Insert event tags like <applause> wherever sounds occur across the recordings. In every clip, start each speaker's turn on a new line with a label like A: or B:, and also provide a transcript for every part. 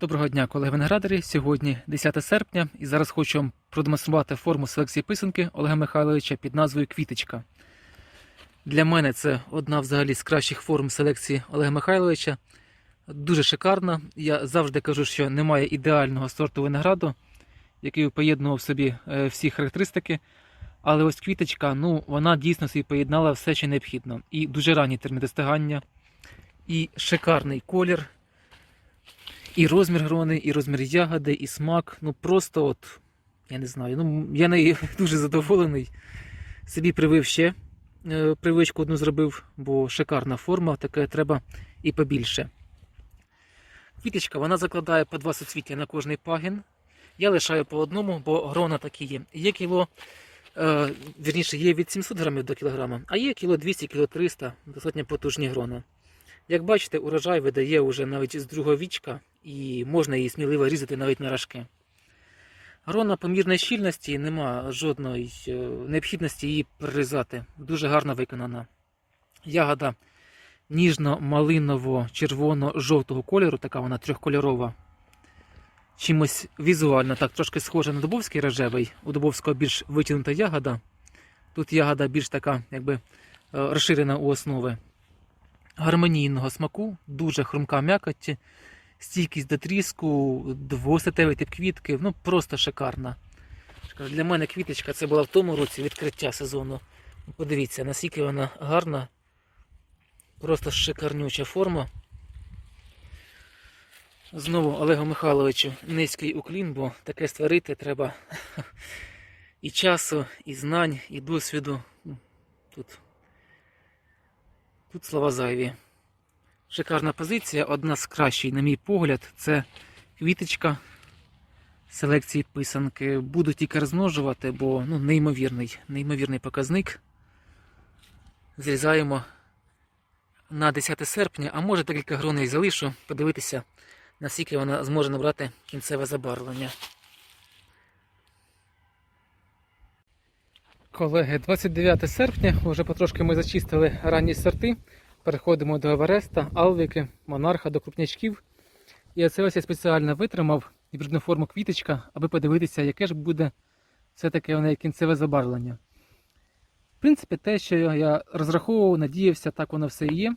A: Доброго дня, колеги виноградарі. Сьогодні 10 серпня, і зараз хочу вам продемонструвати форму селекції писанки Олега Михайловича під назвою Квіточка. Для мене це одна взагалі з кращих форм селекції Олега Михайловича. Дуже шикарна. Я завжди кажу, що немає ідеального сорту винограду, який поєднував собі е, всі характеристики. Але ось квіточка, ну, вона дійсно собі поєднала все, що необхідно. І дуже ранній термін достигання, і шикарний колір. І розмір грони, і розмір ягоди, і смак. Ну просто от, я не знаю. Ну, я нею <laughs> дуже задоволений. Собі привив ще е, привичку одну зробив, бо шикарна форма, таке треба і побільше. Квіточка, вона закладає по два суцвіття на кожний пагін. Я лишаю по одному, бо грона такі є. Є кіло, е, вірніше, є від 700 грамів до кілограма, а є кіло 200, кіло 300, достатньо потужні грона. Як бачите, урожай видає вже навіть з другого вічка, і можна її сміливо різати навіть на рожки. Грона помірної щільності, нема жодної е, необхідності її прирізати. Дуже гарно виконана. Ягода ніжно-малиново-червоно-жовтого кольору, така вона трьохкольорова. Чимось візуально так трошки схожа на дубовський рожевий. У дубовського більш витягнута ягода. Тут ягода більш така, якби е, розширена у основи гармонійного смаку, дуже хрумка м'якоть, стійкість до тріску, двостатевий тип квітки, ну просто шикарна. Для мене квіточка це була в тому році відкриття сезону. Подивіться, наскільки вона гарна, просто шикарнюча форма. Знову Олегу Михайловичу низький уклін, бо таке створити треба <laughs> і часу, і знань, і досвіду. Тут Тут слова зайві. Шикарна позиція, одна з кращих, на мій погляд, це квіточка селекції писанки. Буду тільки розмножувати, бо ну, неймовірний, неймовірний показник. Зрізаємо на 10 серпня, а може декілька гроней залишу, подивитися, наскільки вона зможе набрати кінцеве забарвлення. Колеги, 29 серпня, вже потрошки ми зачистили ранні сорти. Переходимо до Евереста, Алвіки, Монарха, до крупнячків. І оце ось я спеціально витримав гібридну форму квіточка, аби подивитися, яке ж буде все-таки у неї кінцеве забарвлення. В принципі, те, що я розраховував, надіявся, так воно все і є.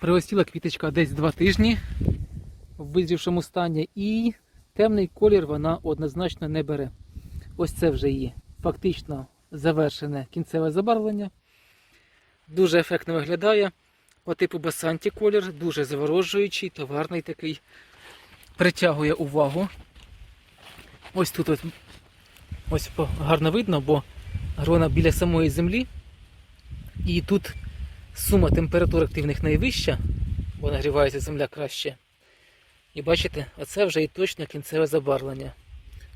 A: Прилетіла квіточка десь 2 тижні в визрівшому стані, і темний колір вона однозначно не бере. Ось це вже є фактично завершене кінцеве забарвлення. Дуже ефектно виглядає. По типу басанті колір, дуже заворожуючий, товарний такий. Притягує увагу. Ось тут от, ось гарно видно, бо грона біля самої землі. І тут сума температур активних найвища, бо нагрівається земля краще. І бачите, оце вже і точно кінцеве забарвлення.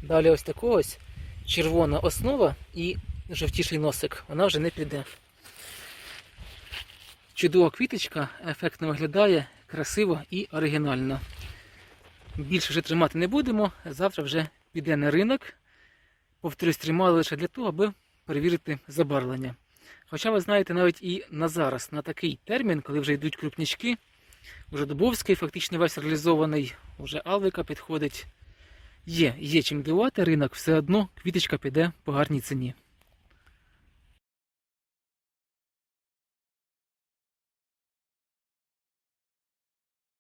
A: Далі ось такого ось червона основа і жовтіший носик, вона вже не піде. Чудова квіточка, ефектно виглядає, красиво і оригінально. Більше вже тримати не будемо, завтра вже піде на ринок. Повторюсь, тримали лише для того, аби перевірити забарвлення. Хоча ви знаєте, навіть і на зараз, на такий термін, коли вже йдуть крупнячки, вже Дубовський фактично весь реалізований, вже Алвика підходить. Є, є чим дивувати ринок, все одно квіточка піде по гарній ціні.